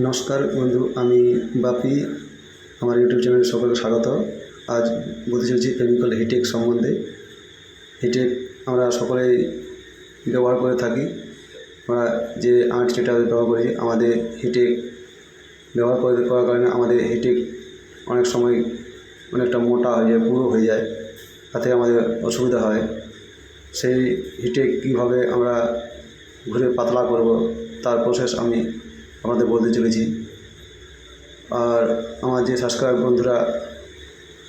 নমস্কার বন্ধু, আমি বাপি। আমার ইউটিউব চ্যানেলে সকলকে স্বাগত। আজ বলতে চলেছি কেমিক্যাল হিটেক সম্বন্ধে। হিটেক আমরা সকলেই ব্যবহার করে থাকি। আমরা যে আর্ট যেটা ব্যবহার করি, আমাদের হিটেক ব্যবহার করে করার কারণে আমাদের হিটেক অনেক সময় অনেকটা মোটা হয়ে যায়, পুরো হয়ে যায়। তাতে আমাদের অসুবিধা হয়। সেই হিটেক কীভাবে আমরা ঘুরে পাতলা করব, তার প্রসেস আমি আমাদের বলতে চলেছি। আর আমার যে সাবস্ক্রাইব বন্ধুরা,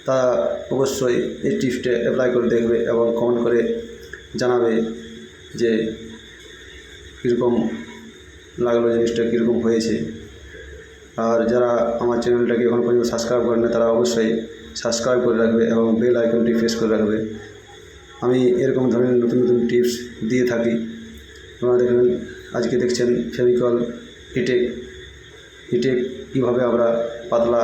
তারা অবশ্যই এই টিপসটা অ্যাপ্লাই করে দেখবে এবং কমেন্ট করে জানাবে যে কীরকম লাগল জিনিসটা, কীরকম হয়েছে। আর যারা আমার চ্যানেলটাকে এখন পর্যন্ত সাবস্ক্রাইব করেন না তারা অবশ্যই সাবস্ক্রাইব করে রাখবে এবং বেল আইকনটি প্রেস করে রাখবে। আমি এরকম ধরনের নতুন নতুন টিপস দিয়ে থাকি। আপনারা দেখবেন, আজকে দেখছেন ফেভিকল হিটেক হিটেক কীভাবে আমরা পাতলা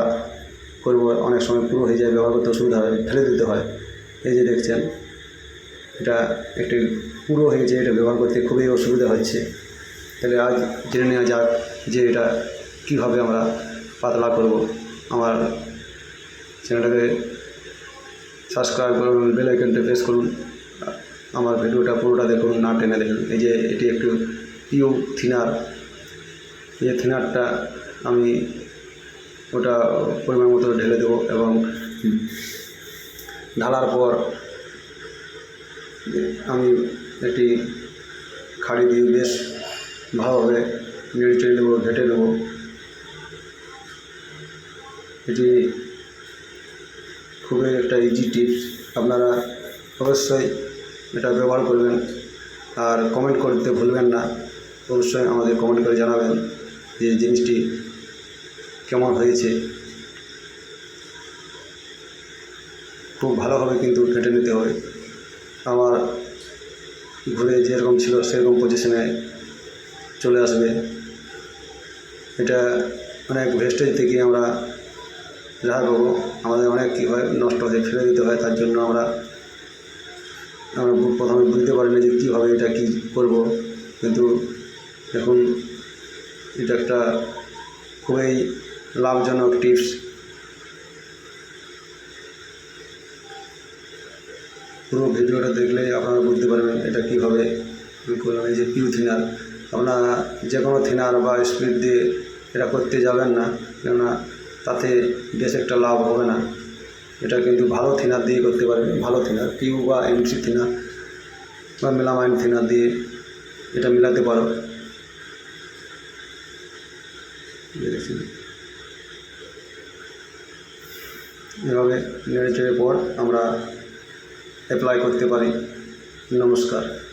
করব, অনেক সময় পুরো হয়ে যায়, ব্যবহার করতে অসুবিধা হয়, ফেলে দিতে হয়। এই যে দেখছেন, এটা একটি পুরো হয়ে গেছে, এটা ব্যবহার করতে খুবই অসুবিধা হচ্ছে। তাহলে আজ জেনে নেওয়া যাক যে এটা কীভাবে আমরা পাতলা করব। আমার চ্যানেলটাকে সাবস্ক্রাইব করুন, বেল প্রেস করুন, আমার ভিডিওটা পুরোটা দেখুন, না টেনে দেখুন। এই যে এটি একটু পিউ থিনার এই থিনারটা আমি ওটা পরিমাণ মতো ঢেলে দেবো এবং ঢালার পর আমি একটি খাড়ি দিয়ে বেশ ভালোভাবে নেড়ে চেড়ে দেবো ঘেটে নেব। এটি খুবই একটা ইজি টিপস আপনারা অবশ্যই এটা ব্যবহার করবেন। আর কমেন্ট করতে ভুলবেন না। অবশ্যই আমাদের কমেন্ট করে জানাবেন। যে জিনিসটি কেমন হয়েছে, খুব ভালোভাবে কিন্তু কেটে নিতে হবে আমার ঘুরে যেরকম ছিল সেরকম পজিশনে চলে আসবে। এটা অনেক ভেস্টেজ থেকে আমরা যা পাবো আমাদের অনেক কী হয়, নষ্ট হয়ে, ফেলে দিতে হয়, তার জন্য আমরা আমরা প্রথমে বুঝতে পারিনি যে কীভাবে এটা কী করব। কিন্তু এখন এটা একটা খুবই লাভজনক টিপস। পুরো ভিডিওটা দেখলেই আপনারা বুঝতে পারবেন এটা কীভাবে আমি করলাম। এই যে পিউ থিনার আপনারা যে কোনো থিনার বা স্পিড দিয়ে এটা করতে যাবেন না, কেননা তাতে বেশ একটা লাভ হবে না। এটা কিন্তু ভালো থিনার দিয়ে করতে পারবেন। ভালো থিনার পিউ বা এমসি থিনার বা মেলামাইন থিনার দিয়ে এটা মেলাতে পারো। দেখেছেন এভাবে নেড়ে চেড়ে পর আমরা অ্যাপ্লাই করতে পারি। নমস্কার।